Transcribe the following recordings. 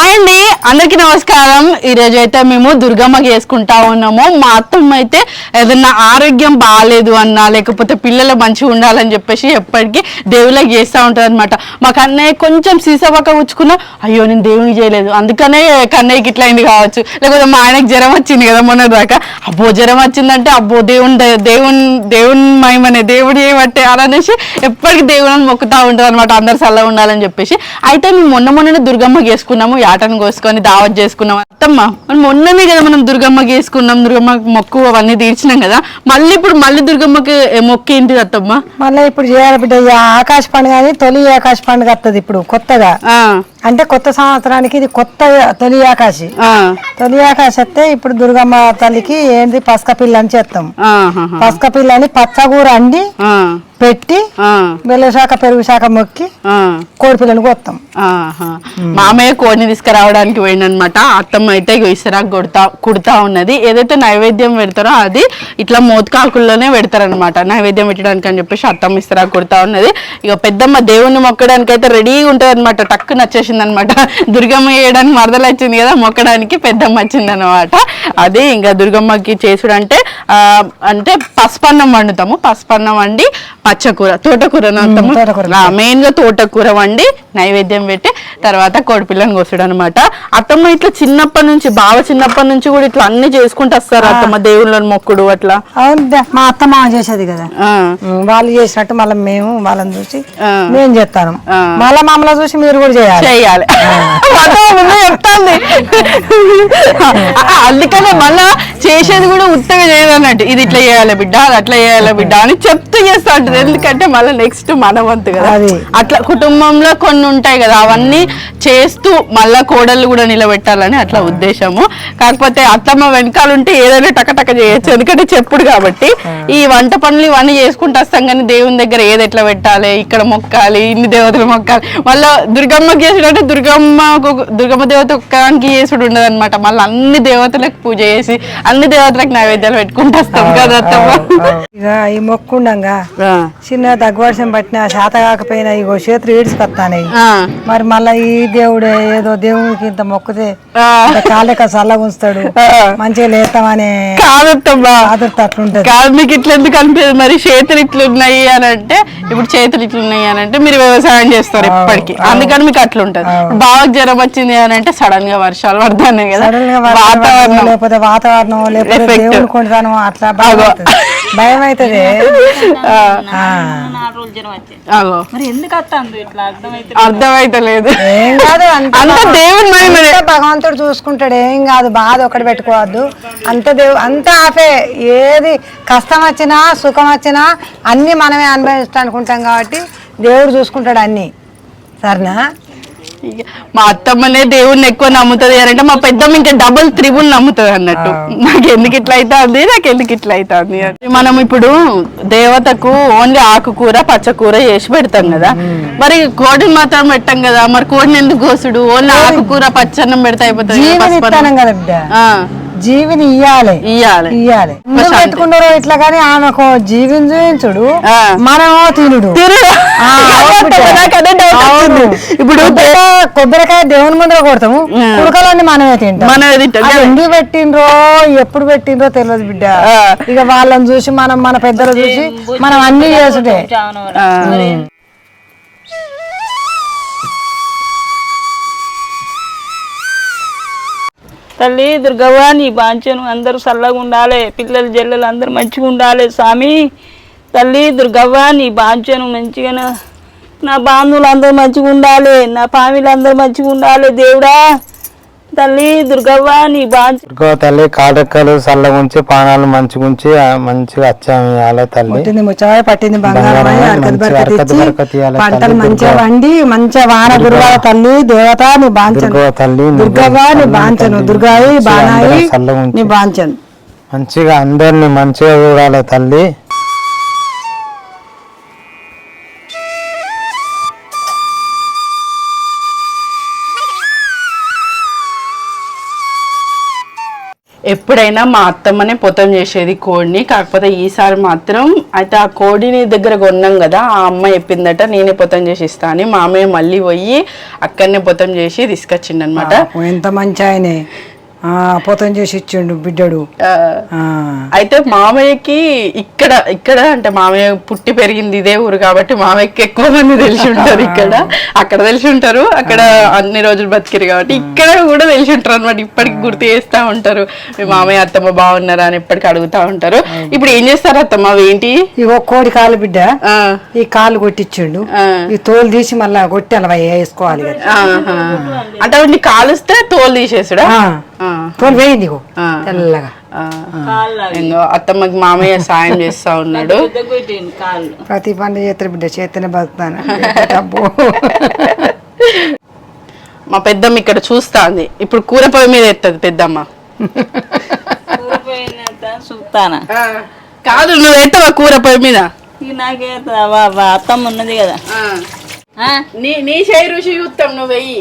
Hi అండి అందరికి నమస్కారం. ఈ అయితే మేము దుర్గమ్మకి వేసుకుంటా ఉన్నాము. మా అత్తమ్మ అయితే ఏదన్నా ఆరోగ్యం బాగాలేదు అన్నా లేకపోతే పిల్లలు మంచిగా ఉండాలని చెప్పేసి ఎప్పటికీ దేవుళ్ళకి చేస్తూ ఉంటుంది అనమాట మా కన్నయ్య కొంచెం సీసపక్క ఉంచుకున్నా అయ్యో నేను దేవునికి చేయలేదు. అందుకనే కన్నయ్యకి ఇట్లా అయింది కావచ్చు. లేకపోతే మా ఆయనకి జ్వరం వచ్చింది కదా మొన్న దాకా అబ్బో జ్వరం వచ్చిందంటే అబ్బో దేవుని దేవుని దేవుని మహిమనే దేవుడు ఏమంటే అనేసి ఎప్పటికీ దేవుని మొక్కుతా ఉంటుంది అనమాట అందరు చల్లగా ఉండాలని చెప్పేసి. అయితే మేము మొన్న మొన్ననే దుర్గమ్మకి వేసుకున్నాము యాటను కోసుకొని దావత్ చేసుకున్నాం. అత్తమ్మ మనం మొన్ననే కదా మనం దుర్గమ్మకి వేసుకున్నాం. దుర్గమ్మకి మొక్కు అవన్నీ తీర్చినాం కదా. మళ్ళీ ఇప్పుడు మళ్ళీ దుర్గమ్మకి మొక్కు ఏంటిది అత్తమ్మ మళ్ళీ ఇప్పుడు చేయాలి బిడ్డ ఈ ఆకాశ పండుగ అని తొలి ఆకాశ పండుగ వస్తుంది ఇప్పుడు కొత్తగా. ఆ, అంటే కొత్త సంవత్సరానికి ఇది కొత్త తొలి ఆకాశి. ఆ, తొలి ఆకాశ వస్తే ఇప్పుడు దుర్గమ్మ తల్లికి ఏంది? పసక పిల్ల అని చేస్తాం పసక పిల్ల అని పచ్చగూర అండి పెట్టి ఆ, బెల్ల శాఖ పెరుగు శాఖ మొక్కి ఆ. కోడి పిల్లని కొత్తాం. మామయ్య కోడిని తీసుకురావడానికి పోయిందనమాట అత్తమ్మ అయితే ఇసరాకు కొడతా కుడతా ఉన్నది. ఏదైతే నైవేద్యం పెడతారో అది ఇట్లా మోతకాకుల్లోనే పెడతారనమాట. నైవేద్యం పెట్టడానికి అని చెప్పేసి అత్తమ్మ ఇసరాకు కొడతా ఉన్నది. ఇక పెద్దమ్మ దేవుణ్ణి మొక్కడానికి అయితే రెడీగా ఉంటుంది అనమాట టక్కు నచ్చేసింది అనమాట దుర్గమ్మ వేయడానికి మరదలు వచ్చింది కదా మొక్కడానికి పెద్దమ్మ వచ్చింది అనమాట అది ఇంకా దుర్గమ్మకి చేసుడు అంటే అంటే పసుపన్నం వండుతాము. పసుపన్నం వండి పచ్చకూర తోటకూర. మెయిన్గా తోటకూర వండి నైవేద్యం పెట్టి తర్వాత కోడిపిల్లని కోసుడు అనమాట అత్తమ్మ ఇట్లా చిన్నప్పటి నుంచి బావ చిన్నప్పటి నుంచి కూడా ఇట్లా అన్ని చేసుకుంటూ వస్తారు అత్తమ్మ దేవుళ్ళని మొక్కుడు అట్లా. మా అత్త మామ చేసేది కదా. వాళ్ళు చేసినట్టు మళ్ళీ మేము వాళ్ళని చూసి. మేము చేస్తాను. మళ్ళీ మమ్మల్ని చూసి మీరు కూడా చేయాలి. అత్తమ్మ ముందే చెప్తాంది. అందుకనే మళ్ళా చేసేది కూడా ఉత్తగా చేయదు అన్నట్టు. ఇది ఇట్లా చేయాలి బిడ్డ అది అట్లా చేయాలి బిడ్డ అని చెప్తూ చేస్తా ఉంటుంది ఎందుకంటే మళ్ళీ నెక్స్ట్ మన వంతు కదా. అట్లా కుటుంబంలో కొన్ని ఉంటాయి కదా అవన్నీ చేస్తూ మళ్ళా కోడళ్ళు కూడా నిలబెట్టాలని అట్లా ఉద్దేశము. కాకపోతే అత్తమ్మ వెనకాల ఉంటే ఏదైనా టకటక చేయొచ్చు. ఎందుకంటే చెప్పుడు కాబట్టి. ఈ వంట పనులు ఇవన్నీ చేసుకుంటూ వస్తాం కానీ దేవుని దగ్గర ఏది ఎట్లా పెట్టాలి? ఇక్కడ మొక్కాలి ఇన్ని దేవతలు మొక్కాలి. మళ్ళీ దుర్గమ్మకి చేసుడు దుర్గమ్మ దుర్గమ్మ దేవత ఒక్కదానికి చేసుడు ఉండదు అనమాట మళ్ళీ అన్ని దేవతలకు పూజ చేసి అన్ని దేవతలకు నైవేద్యాలు పెట్టుకుంటూ వస్తాం కదా ఈ మొక్కుండంగా ఆ, చిన్న దగ్గవర్షం పట్టిన శాత కాకపోయినా ఇగో చేతులు ఈడ్చుకొస్తాయి ఆ, మరి మళ్ళా ఈ దేవుడే ఏదో దేవునికి ఇంత మొక్కుతే కాళ్ళక చల్లగా ఉంచుతాడు. మంచిగా లేస్తామనే కాదత్తమ్మా ఆదుర్త అట్లుంటది. కాదు మీకు ఇట్లా ఎందుకు అనిపించదు మరి చేతులు ఇట్లా ఉన్నాయి అని అంటే ఇప్పుడు చేతులు ఇట్లా ఉన్నాయి అని అంటే మీరు వ్యవసాయం చేస్తారు ఎప్పటికీ అందుకని మీకు అట్లా ఉంటది. బాగా జ్వరం వచ్చింది అని అంటే సడన్గా వర్షాలు పడుతున్నాయి కదా. సడన్గా వర్షం పడుతుంది, వాతావరణం లేకపోతే వాతావరణం లేకపోతే. దేవుని కొంటాను అట్లా భయం అవుతుంది. అర్థమైతలేదు. ఏం కాదు అంత అంత దేవుని మహిమనే. అంతా భగవంతుడు చూసుకుంటాడు ఏం కాదు బాధ ఒకటి పెట్టుకోవద్దు. అంత దేవు అంత ఆఫే ఏది కష్టం వచ్చినా సుఖం వచ్చినా అన్ని మనమే అనుభవిస్తా అనుకుంటాం కాబట్టి దేవుడు చూసుకుంటాడు అన్ని. సరేనా? మా అత్తమ్మనే దేవుణ్ణి ఎక్కువ నమ్ముతుంది అని అంటే మా పెద్దమ్మ ఇంకా డబుల్ త్రిబుల్ నమ్ముతుంది అన్నట్టు. నాకు ఎందుకు ఇట్లా అవుతుంది? నాకు ఎందుకు ఇట్లా అవుతుంది అని. మనం ఇప్పుడు దేవతకు ఓన్లీ ఆకుకూర పచ్చకూర చేసి పెడతాం కదా. మరి కోడిని మాత్రం పెట్టాం కదా. మరి కోడిని ఎందుకు కోసుడు? ఓన్లీ ఆకుకూర పచ్చన్నం పెడితే అయిపోతుంది జీవిని ఇయ్యాలి. ఇయ్యాలి. ఇయ్యాలి. పెట్టుకున్నారో ఇట్లా కానీ ఆమెకు జీవిని చూపించుడు ఆ. మనమో తినుడు. ఇప్పుడు కొబ్బరికాయ దేవుని ముందర కొడతాము కుడకలన్నీ మనమే తింటాం. మనమే తింటాం. అది ఎందుకు పెట్టిండ్రో ఎప్పుడు పెట్టిండ్రో తెలియదు బిడ్డ. ఇక వాళ్ళని చూసి మనం మన పెద్దలు చూసి మనం అన్ని చేసుడే. తల్లి దుర్గవ్వ నీ బాంచను అందరూ చల్లగా ఉండాలి పిల్లలు జల్లలు అందరూ మంచిగా ఉండాలి స్వామి. తల్లి దుర్గవ్వ నీ బాంచను మంచిగా నా బాంధువులు అందరూ మంచిగా ఉండాలి నా ఫ్యామిలీ అందరూ మంచిగా ఉండాలి దేవుడా. తల్లి దుర్గవ్వ నీ బాంచ దుర్గా తల్లి కాటక్కలు చల్లగా ఉంచి పానాలు మంచిగా ఉంచి మంచిగా వచ్చాము ఇవాళ తల్లి పుట్టింది ముచ్చవాయ పట్టింది మంచి పంటలు తల్లి మంచిగా. వండి మంచిగా వాన గురువాల తల్లి దేవత నీ బాంచను దుర్గా తల్లి దుర్గవ్వ నీ బాంచను. దుర్గాయి బాణాయి నీ బాంచను మంచిగా అందరిని మంచిగా చూడాలి తల్లి ఎప్పుడైనా మా అత్తమ్మనే పొతం చేసేది కోడిని. కాకపోతే ఈసారి మాత్రం అయితే ఆ కోడిని దగ్గర కొన్నాం కదా ఆ అమ్మ చెప్పిందట నేనే పొతం చేసి ఇస్తాను అని. మామయ్య మళ్ళీ పోయి అక్కడనే పొతం చేసి తీసుకొచ్చిండనమాట. ఎంత మంచి ఆయనే. ఆ, పోతం చేసి ఇచ్చిండు బిడ్డడు. అయితే మామయ్యకి ఇక్కడ ఇక్కడ అంటే మామయ్య పుట్టి పెరిగింది ఇదే ఊరు కాబట్టి మామయ్యకి ఎక్కువ మంది తెలిసి ఉంటారు ఇక్కడ. అక్కడ తెలిసి ఉంటారు అక్కడ అన్ని రోజులు బతికిరు కాబట్టి ఇక్కడ కూడా తెలిసి ఉంటారు అనమాట ఇప్పటికి గుర్తు చేస్తా ఉంటారు. మీ మామయ్య అత్తమ్మ బాగున్నారా అని ఎప్పటికి అడుగుతా ఉంటారు. ఇప్పుడు ఏం చేస్తారు అత్తమ్మ ఏంటి? ఇగో కోడి కాలు బిడ్డ ఆ, ఈ కాలు కొట్టించిండు ఆ. ఈ తోలు తీసి మళ్ళా కొట్టి అలా వేసుకోవాలి. అంటే కాలుస్తే తోలు తీసేసుడా? ఆ. ఆ, తోలు వేయింది ఇగో ఆ. తెల్లగా అత్తమ్మకి మామయ్య సాయం చేస్తా ఉన్నాడు. ప్రతి పండుగ చేస్తారు బిడ్డ చేతనే బతుకుతాను. మా పెద్దమ్మ ఇక్కడ చూస్తాంది. ఇప్పుడు కూర పొయ్యి మీద ఎత్తది పెద్దమ్మ. చూస్తానా కాదు నువ్వు ఎత్తవా కూర పొయ్యి మీద? నాకే అత్తమ్మ ఉన్నది కదా. ఆ? నీ నీ చేయి రుచి చూస్తాం నువ్వు వెయ్యి.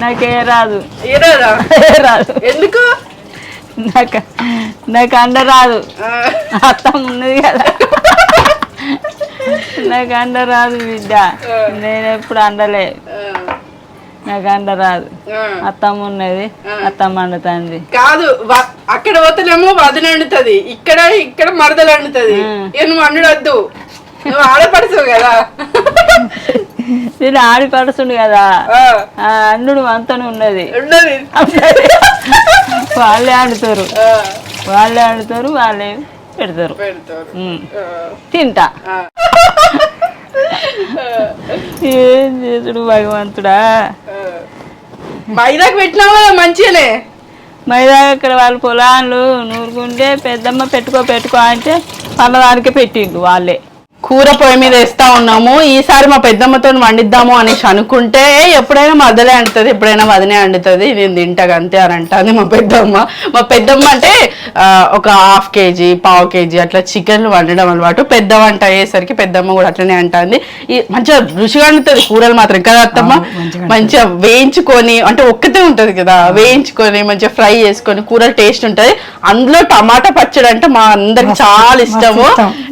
నాకే రాదు. రాదు. ఎందుకు? నాకు నాకు అండ రాదు. అత్తమ్మ ఉన్నది కదా. నాకు అండ రాదు బిడ్డ. నేను ఎప్పుడు అండలే. నాకు అండ రాదు. అత్తమ్మ ఉన్నది అత్తమ్మ అండుతుంది కాదు అక్కడ పోతేనేమో వదిన వండుతుంది ఇక్కడ ఇక్కడ మరదలు వండుతుంది ఇక నువ్వు వండొద్దు నువ్వు ఆడపడుతావు కదా. నేను ఆడి పడుతుండు కదా అండు అంతనే ఉన్నది. వాళ్ళే ఆడుతారు. వాళ్ళే ఆడుతారు వాళ్ళే పెడతారు. తింటా. ఏం చేసుడు భగవంతుడా? మైదాకు పెట్టినావు కదా మంచిగానే. మైదా ఇక్కడ వాళ్ళ పొలాలు నూరుకుంటే పెద్దమ్మ పెట్టుకో పెట్టుకో అంటే పన్నదానికే పెట్టిండు వాళ్ళే. కూర పొయ్యి మీద వేస్తా ఉన్నాము. ఈసారి మా పెద్దమ్మతో వండిద్దాము అనేసి అనుకుంటే "ఏ, ఎప్పుడైనా మదలే అంటుంది ఎప్పుడైనా వదినే అండుతుంది నేను తింటాగా అంతే అని అంటుంది మా పెద్దమ్మ. మా పెద్దమ్మ అంటే ఒక హాఫ్ కేజీ పావు కేజీ అట్లా చికెన్లు వండడం అలవాటు. పెద్ద వంట అయ్యేసరికి పెద్దమ్మ కూడా అట్లనే అంటుంది. ఈ మంచిగా రుచిగా వండుతుంది కూరలు మాత్రం. కదా అత్తమ్మ మంచిగా వేయించుకొని అంటే ఒక్కతే ఉంటది కదా వేయించుకొని మంచిగా ఫ్రై చేసుకొని కూర టేస్ట్ ఉంటది. అందులో టమాటా పచ్చడి అంటే మా అందరికి చాలా ఇష్టము.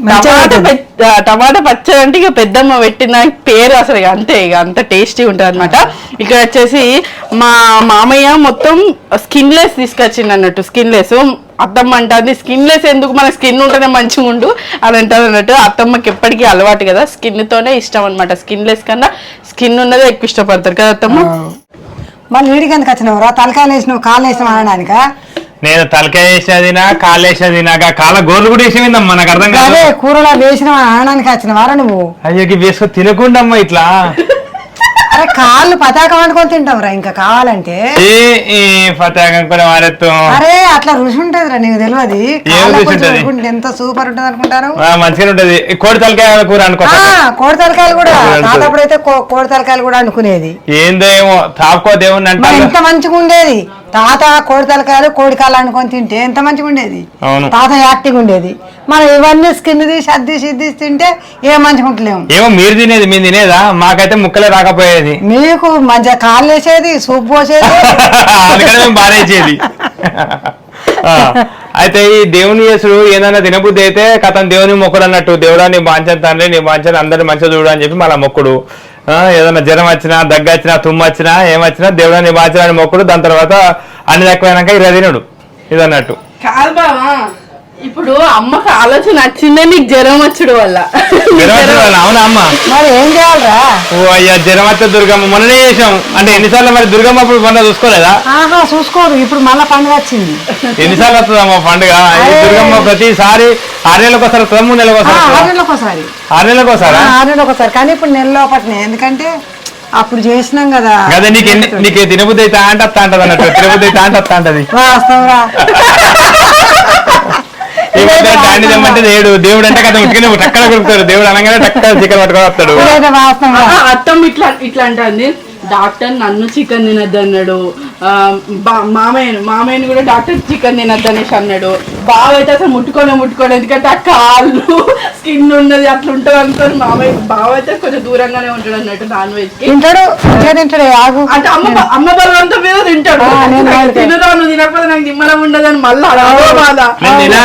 టమాటా టమాటా పచ్చడి అంటే ఇక పెద్దమ్మ పెట్టిన పేరు అసలు ఇక అంతే ఇక అంత టేస్టీ ఉంటుంది అనమాట ఇక్కడ వచ్చేసి మా మామయ్య మొత్తం స్కిన్ లెస్ తీసుకొచ్చింది అన్నట్టు స్కిన్ లెస్ అత్తమ్మ అంటుంది స్కిన్ లెస్ ఎందుకు? మన స్కిన్ ఉంటేనే మంచిగా ఉండు అని అంటారు అన్నట్టు. అత్తమ్మకి ఎప్పటికీ అలవాటు కదా స్కిన్ తోనే ఇష్టం అనమాట స్కిన్ లెస్ కన్నా స్కిన్ ఉన్నదే ఎక్కువ ఇష్టపడతారు కదా అత్తమ్మ? మళ్ళీ వీడికి ఎందుకు వచ్చినావు? రా తలకాయలు వేసినావు కాళ్ళు వేసినావు అనడానిక? నేను తలకాయ వేసేది నా కాలు వేసేది నాకు కాళ్ళ గోర్లు కూడా వేసేవిందమ్మా నాకు అర్థం కాదు. అదే కూరలో వేసినావు అనడానికి వచ్చినవారా నువ్వు? అయ్యోకి వేసుకొని తినకుండా అమ్మా ఇట్లా. అరే కాళ్ళు పతాకం అనుకొని తింటావు రా. ఇంకా కావాలంటే ఈ పతాకం కూడా మారెత్తాం అరే అట్లా రుచి ఉంటుంది రా నీకు తెలియదు. ఏం రుచి ఉంటది? అనుకుంటే ఎంత సూపర్ ఉంటుంది అనుకుంటారు? ఆ, మంచిగానే ఉంటది. ఈ కోడి తలకాయ కూర అనుకో. ఆ, కోడి తలకాయలు కూడా. తాతప్పుడైతే కో- కోడి తలకాయలు కూడా అనుకునేది. ఏందో ఏమో తాపుకో దేవుణ్ణి మరి అంటారు ఎంత మంచిగా ఉండేది? తాత కోడి తలకాయలు కోడి కాళ్ళు అనుకొని తింటే ఎంత మంచిగా ఉండేది? అవును. తాత యాక్టింగ్ ఉండేది. మనం ఇవన్నీ స్కిన్ తీసి అద్ది సిద్ధి తింటే ఏం మంచిగా ఉంటలేము ఏమో మీరు తినేది మేము తినేదా? మాకైతే ముక్కలే రాకపోయేది. మీకు మంచిగా కాళ్ళు వేసేది సూప్ పోసేది. అందుకని మేము అయితే ఈ దేవుని యేసుడు ఏదైనా తినబుద్ధి అయితే కథం దేవుని మొక్కుడు అన్నట్టు దేవుడా నీ బాంచని తండ్రి నీ బాంచని అందరిని మంచిగా చూడు అని చెప్పి మళ్ళీ మొక్కుడు. ఏదైనా జ్వరం వచ్చినా దగ్గు వచ్చినా తుమ్ము వచ్చినా ఏమొచ్చినా దేవుడా నీ బాంచని మొక్కుడు. దాని తర్వాత అన్ని తక్కువైనాక ఇరవై తినడు. ఇదన్నట్టు. కాదు బావా ఇప్పుడు అమ్మకి ఆలోచన వచ్చిందే నీకు జ్వరం వచ్చుడు వల్ల. అవునా అమ్మ? మరి ఏం చేయాలరా? ఓ అయ్యా జ్వరం వస్తే దుర్గమ్మ మొన్ననే చేసాం. అంటే ఎన్నిసార్లు మరి దుర్గమ్మ అప్పుడు మొన్న చూసుకోలేదా? ఆహా చూసుకోరు. ఇప్పుడు మళ్ళా పండుగ వచ్చింది. ఎన్నిసార్లు వస్తుందమ్మా పండుగ? ఈ దుర్గమ్మ ప్రతిసారి ఆరు నెలలకు ఒకసారి వస్తుందా మూడు నెలలకు ఒకసారి ఆరు? నెలలకు ఒకసారి ఆరు నెలలకు ఒకసారా ఆ, ఆరు నెలలకు ఒకసారి కానీ ఇప్పుడు నెల లోపట్నే. ఎందుకంటే అప్పుడు చేసినాం కదా. అదే నీకు నీకు తినబుద్ధి అయితే అంటే అత్త అంటది అన్నట్టు. తినబుద్ధి అయితే అంటే అత్త అంటది తెమ్మంటే దేవుడు దేవుడు అంటే కదా ఉట్టిగానే టక్కన కొడుకుతాడు దేవుడు అనగానే టక్క చికెన్ పట్టుకొని వస్తాడు. ఇదైతే వాస్తవం ఆ, అత్తమ్మ ఇట్లా ఇట్లా అంటుంది డాక్టర్ నన్ను చికెన్ తినద్దు అన్నాడు. మామయ్యను మామయ్యని కూడా డాక్టర్ చికెన్ తినద్దు అనేసి అన్నాడు. బావ అయితే అసలు ముట్టుకోలే ముట్టుకోలే ఎందుకంటే ఆ కాళ్ళు స్కిన్ ఉన్నది అట్లా ఉంటుంది అనుకోని మామయ్య బావ అయితే కొంచెం దూరంగానే ఉంటాడు అన్నట్టు నాన్ వెజ్ తింటాడు అంటే అమ్మ అమ్మ బలవంతం మీద తింటాడు. నువ్వు తినకపోతే నాకు నిమ్మలం ఉండదని మళ్ళీ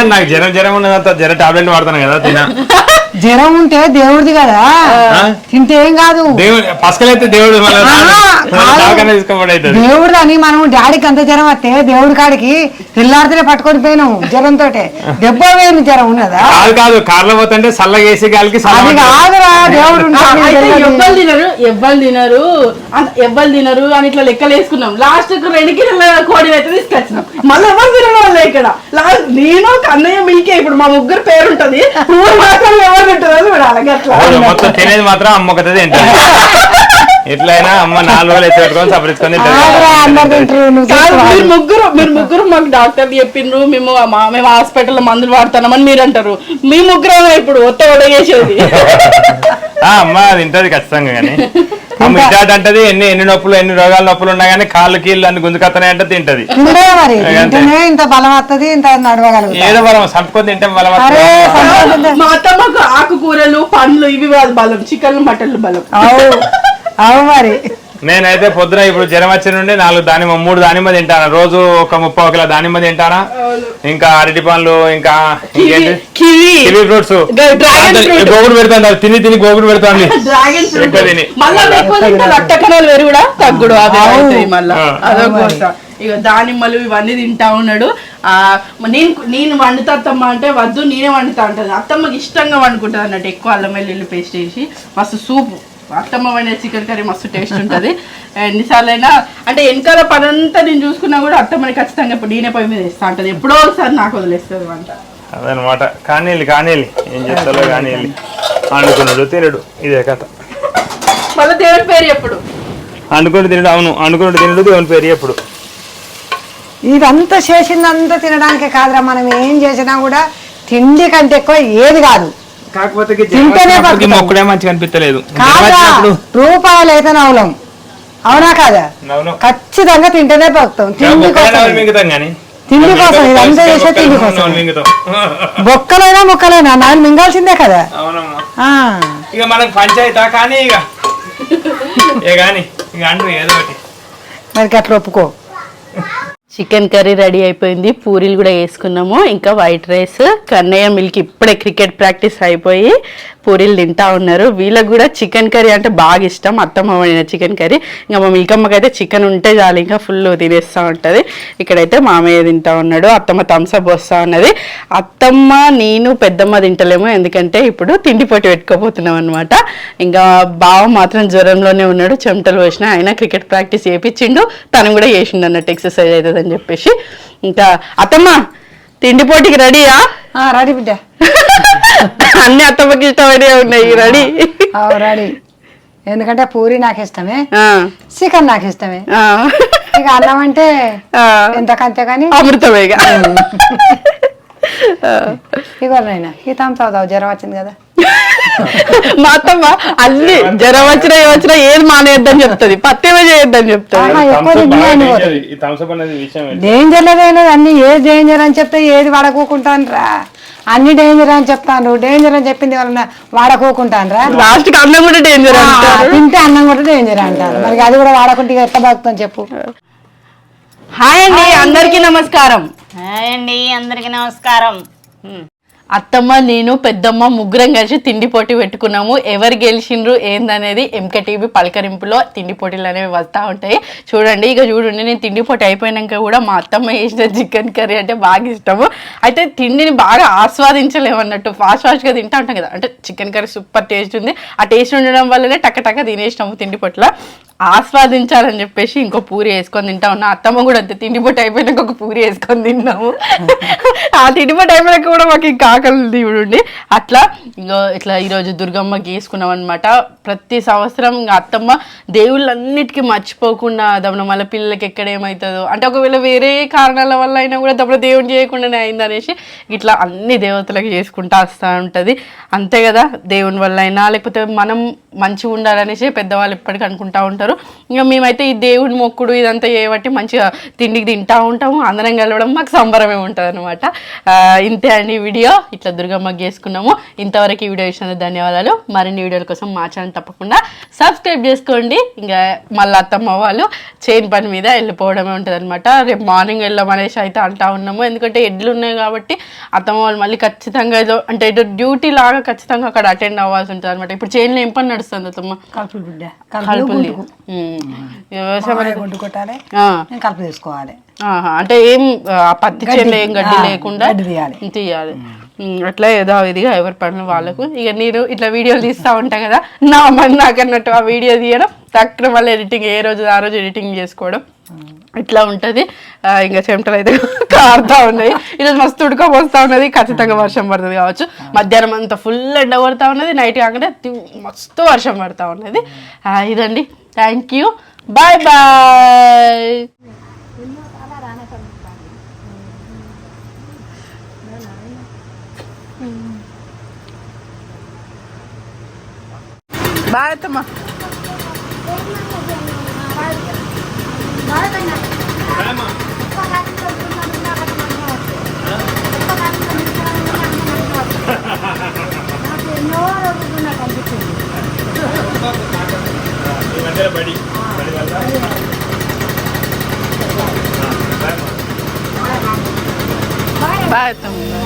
నాకు జ్వరం జ్వరం ఉన్నదంతా జ్వరం టాబ్లెట్ వాడతాను కదా తినా జ్వరం ఉంటే దేవుడిది కదా? తింటే ఏం కాదు. దేవుడు పసకలైతే దేవుడు దేవుడు అని మనం డాడీకి అంత జ్వరం వస్తే దేవుడి కాడికి తెల్లారితేనే పట్టుకొని పోయినాము జ్వరంతో దెబ్బ వేయని జ్వరం ఉన్నదా? కాదు కాదు కార్లో పోతుంటే చల్లగా వేసి గాలికి అది కాదురా దేవుడు. ఎవ్వరు తినరు ఎవ్వరు తినరు ఎవ్వరు తినరు అని ఇట్లా లెక్కలు వేసుకున్నాం. లాస్ట్కు రెండు కిలోల కోడి అయితే తీసుకొచ్చినాం. మళ్ళీ ఎవరు తినడం వల్ల ఇక్కడ. లాస్ట్ నేను కన్నయ్య మిల్కే ఇప్పుడు మా ముగ్గురు పేరు ఉంటది నువ్వు మాత్రం ఎవరు అట్లా అవును, మొత్తం తినేది మాత్రం అమ్మ ఒకటే తింటుంది. ఎట్లయినా అమ్మ నాలుగు రోజులు ఎత్తి పెట్టుకొని సపరించుకొని ఆగురా, అందరు తింటారు నువ్వు కాదు, చూసుకోవాలి. మీరు ముగ్గురు మీరు ముగ్గురు మాకు డాక్టర్ చెప్పిండ్రు మేము మా- మేము హాస్పిటల్లో మందులు వాడుతున్నామని మీరు అంటారు మీ ముగ్గురు ఇప్పుడు ఒత్త ఒడగేసేది ఆ, అమ్మ తింటది ఖచ్చితంగా కానీ. ఇటాట్ అంటది ఎన్ని ఎన్ని నొప్పులు ఎన్ని రోగాల నొప్పులు ఉన్నా కానీ కాళ్ళు కీళ్ళు అన్ని గుంజుకత్తనే అంటే తింటది మరి. తింటేనే ఇంత బలం వస్తుంది ఇంత నడవగలుగుతా ఏదో మనం సంపుకొని తింటే బలం. మా అత్తమ్మకు ఆకుకూరలు పండ్లు ఇవి కాదు బలం చికెన్ మటన్లు బలం అవు అవు మరి నేనైతే పొద్దున ఇప్పుడు జ్వరం వచ్చి నుండి నాలుగు దానిమ్మ మూడు దానిమ్మ తింటాను? రోజు ఒక ముప్పై కిలో దానిమ్మ తింటానా? ఇంకా అరటి పండ్లు ఇంకా కివి కివీ. ఫ్రూట్స్. గా- డ్రాగన్ ఫ్రూట్. గోగుడు పెడతాను తిని తిని గోగుడు పెడతాంది. Dragon fruit. ఎక్కువ తిని. మళ్ళా ఎక్కువ తింటే రక్త కణాలు వేరు కూడా తగ్గుడు అవి అవుతాయి మళ్ళా. ఆ. అదొక ఇక దానిమ్మలు ఇవన్నీ తింటా ఉన్నాడు. ఆ నేను నేను వండుతా అత్తమ్మ అంటే వద్దు నేనే వండుతా అంటది. అత్తమ్మకి ఇష్టంగా వండుకుంటుంది అన్నట్టు ఎక్కువ అల్లం వెల్లుల్లి పేస్ట్ వేసి. మస్తు సూప్. అత్తమ్మ వండే చికెన్ కర్రీ మస్తు టేస్ట్ ఉంటుంది. ఎన్నిసార్లైనా అంటే వెనకాల పని అంతా నేను చూసుకున్నా కూడా అత్తమ్మని ఖచ్చితంగా ఇప్పుడు నేనే పొయ్యి మీద వేస్తా అంటది. ఎప్పుడో ఒకసారి నాకు వదిలేస్తుంది వంట. అదనమాట. కానీళ్ళు కానీళ్ళు. ఏం చెప్తాలో కానీళ్ళు. అనుకున్నాడు తినడు. ఇదే కథ. మళ్ళీ దేవుడి పేరు ఎప్పుడు? అనుకుని తినడు అవును. అనుకున్నాడు తినడు దేవుని పేరు ఎప్పుడు? ఇదంతా చేసిందంతా తినడానికే కాదురా. మనం ఏం చేసినా కూడా తిండి కంటే ఎక్కువ ఏది కాదు. కాకపోతే తింటేనే బతుకుతాం. మొక్కడే మంచిగా అనిపించలేదు కాదా రూపాయలు అయితే నవలం అవునా కాదా? ఖచ్చితంగా తింటేనే బతుకుతాం. తిండి కోసం. మింగుతాం కానీ తిండి కోసం ఇదంతా చేసే తిండి కోసం. మింగుతాం బొక్కలైనా ముక్కలైనా నాలుగు మింగాల్సిందే కదా? అవునమ్మా. ఆ. ఇక మనకు పంచాయతా కానీ ఇక. ఏ కానీ ఇక అంటూ ఏదో ఒకటి. మరి అట్లా ఒప్పుకో. చికెన్ కర్రీ రెడీ అయిపోయింది. పూరీలు కూడా వేసుకున్నాము. ఇంకా వైట్ రైస్ కన్నయ్య మిల్క్ ఇప్పుడే క్రికెట్ ప్రాక్టీస్ అయిపోయి పూరీలు తింటా ఉన్నారు. వీళ్ళకి కూడా చికెన్ కర్రీ అంటే బాగా ఇష్టం. అత్తమ్మ వండిన చికెన్ కర్రీ. ఇంకా మా మిల్కమ్మకి అయితే చికెన్ ఉంటే చాలు. ఇంకా ఫుల్ తినేస్తూ ఉంటుంది. ఇక్కడైతే మామయ్య తింటా ఉన్నాడు. అత్తమ్మ థమ్స్అప్ వస్తూ ఉన్నది. అత్తమ్మ నేను పెద్దమ్మ తింటలేము. ఎందుకంటే ఇప్పుడు తిండి పొట్టి పెట్టుకోబోతున్నాం అనమాట ఇంకా బావ మాత్రం జ్వరంలోనే ఉన్నాడు. చెమటలు పోసిన ఆయన క్రికెట్ ప్రాక్టీస్ చేయించిండు తను కూడా చేసిండు అన్నట్టు ఎక్సర్సైజ్ అవుతుందని చెప్పేసి. ఇంకా అత్తమ్మ తిండి పోటీకి రెడీయా? ఆ, రెడీ బిడ్డ. అన్ని అత్తమ్మకి ఇష్టమైనవి ఉన్నాయి రెడీ. రెడీ. ఎందుకంటే పూరి నాకు ఇష్టమే చికెన్ నాకు ఇష్టమే. ఇక అన్నం అంటే ఎంతకంతే కానీ? అమృతమే ఇక. ఇగోనైనా ఈ తాంతా జ్వరం వచ్చింది కదా. మా అత్తమ్మ అన్ని జ్వరం వచ్చినా ఏ వచ్చినా ఏది మానేయద్దని చెప్తుంది. పత్తేమే చేయొద్దని చెప్తుంది? డేంజర్ అన్ని ఏది డేంజర్ అని చెప్తే ఏది వాడకోకుంటాను రా అన్ని డేంజర్ అని చెప్తాను. డేంజర్ అని చెప్పింది వాళ్ళ వాడకోకుంటాను రా లాస్ట్ అన్నం కూడా డేంజర్ తింటే అన్నం కూడా డేంజర్ అంటారు. మరి అది కూడా వాడకుంటే ఎట్లా బతుకుతాం చెప్పు. హాయ్ అండి అందరికీ నమస్కారం. హాయ్ అండి అందరికి నమస్కారం. అత్తమ్మ నేను పెద్దమ్మ ముగ్గురం కలిసి తిండి పోటీ పెట్టుకున్నాము. ఎవరు గెలిచిండ్రు ఏందనేది ఎంకే టీవీ పలకరింపులో తిండి పోటీలు అనేవి వస్తూ ఉంటాయి. చూడండి ఇక చూడండి నేను తిండి పోటీ అయిపోయినాక కూడా మా అత్తమ్మ చేసిన చికెన్ కర్రీ అంటే బాగా ఇష్టము. అయితే తిండిని బాగా ఆస్వాదించలేమన్నట్టు ఫాస్ట్ ఫాస్ట్గా తింటా ఉంటాం కదా. అంటే చికెన్ కర్రీ సూపర్ టేస్ట్ ఉంది. ఆ టేస్ట్ ఉండడం వల్లనే టక్క టక్క తినేసినాము తిండి పొట్ల. ఆస్వాదించాలని చెప్పేసి ఇంకో పూరి వేసుకొని తింటా. ఉన్నా అత్తమ్మ కూడా అంతే తిండి పొట్టు అయిపోయినాక ఒక పూరి వేసుకొని తిన్నాము. ఆ తిండి పొట్టు అయిపోయినాక కూడా మాకు ఇంకా ఆకలి దేవుడు అట్లా ఇంకో ఇట్లా ఈరోజు దుర్గమ్మకి వేసుకున్నాం అనమాట ప్రతి సంవత్సరం అత్తమ్మ దేవుళ్ళన్నిటికీ మర్చిపోకుండా దమన మళ్ళీ పిల్లలకి ఎక్కడ ఏమవుతుందో అంటే ఒకవేళ వేరే కారణాల వల్ల అయినా కూడా దమన దేవుని చేయకుండానే అయింది అనేసి ఇట్లా అన్ని దేవతలకు చేసుకుంటా వస్తూ ఉంటుంది. అంతే కదా దేవుని వల్ల అయినా లేకపోతే మనం మంచిగా ఉండాలనేసి పెద్దవాళ్ళు ఎప్పటికీ అనుకుంటా ఉంటారు. ఉంటారు ఇంకా మేమైతే ఈ దేవుడి మొక్కుడు ఇదంతా చేయబట్టి మంచిగా తిండికి తింటా ఉంటాము అందరం కలవడం మాకు సంబరమే ఉంటుంది అనమాట ఇంతే అండి ఈ వీడియో. ఇట్లా దుర్గమ్మకి చేసుకున్నాము ఇంతవరకు ఈ వీడియో ఇచ్చినందుకు ధన్యవాదాలు. మరిన్ని వీడియోల కోసం మా ఛానల్ తప్పకుండా సబ్స్క్రైబ్ చేసుకోండి. ఇంకా మళ్ళీ అత్తమ్మ వాళ్ళు చైన్ పని మీద వెళ్ళిపోవడమే ఉంటుంది అనమాట రేపు మార్నింగ్ వెళ్ళమనేసి అయితే అంటా ఉన్నాము. ఎందుకంటే ఎడ్లు ఉన్నాయి కాబట్టి అత్తమ్మ వాళ్ళు మళ్ళీ ఖచ్చితంగా ఏదో అంటే ఏదో డ్యూటీ లాగా ఖచ్చితంగా అక్కడ అటెండ్ అవ్వాల్సి ఉంటుంది అనమాట ఇప్పుడు చైన్లో ఏం పని నడుస్తుంది అత్తమ్మ. కలుపులు కొట్టాలి కలుపు తీసుకోవాలి. అంటే ఏం పత్తి చేనులో ఏం గడ్డి లేకుండా తీయాలి. అట్లా ఏదో ఇదిగా ఎవరి పనులు వాళ్ళకు. ఇక నేను ఇట్లా వీడియోలు తీస్తా ఉంటా కదా నా మన నాకన్నట్టు ఆ వీడియో తీయడం తక్కువ మళ్ళీ ఎడిటింగ్ ఏ రోజు ఆ రోజు ఎడిటింగ్ చేసుకోవడం. ఇట్లా ఉంటది. ఇంకా చెమటలు అయితే కారుతా ఉన్నాయి. ఈరోజు మస్తు ఉడకపోస్తా ఉన్నది. ఖచ్చితంగా వర్షం పడుతుంది కావచ్చు. మధ్యాహ్నం అంతా ఫుల్ ఎండ పడతా ఉన్నది. నైట్ కాకుండా మస్తు వర్షం పడతా ఉన్నది. ఇదండి. Thank you bye bye bye అత్తమ్మా. బడి బడి వల్ల బాయ్ తమ్ముడు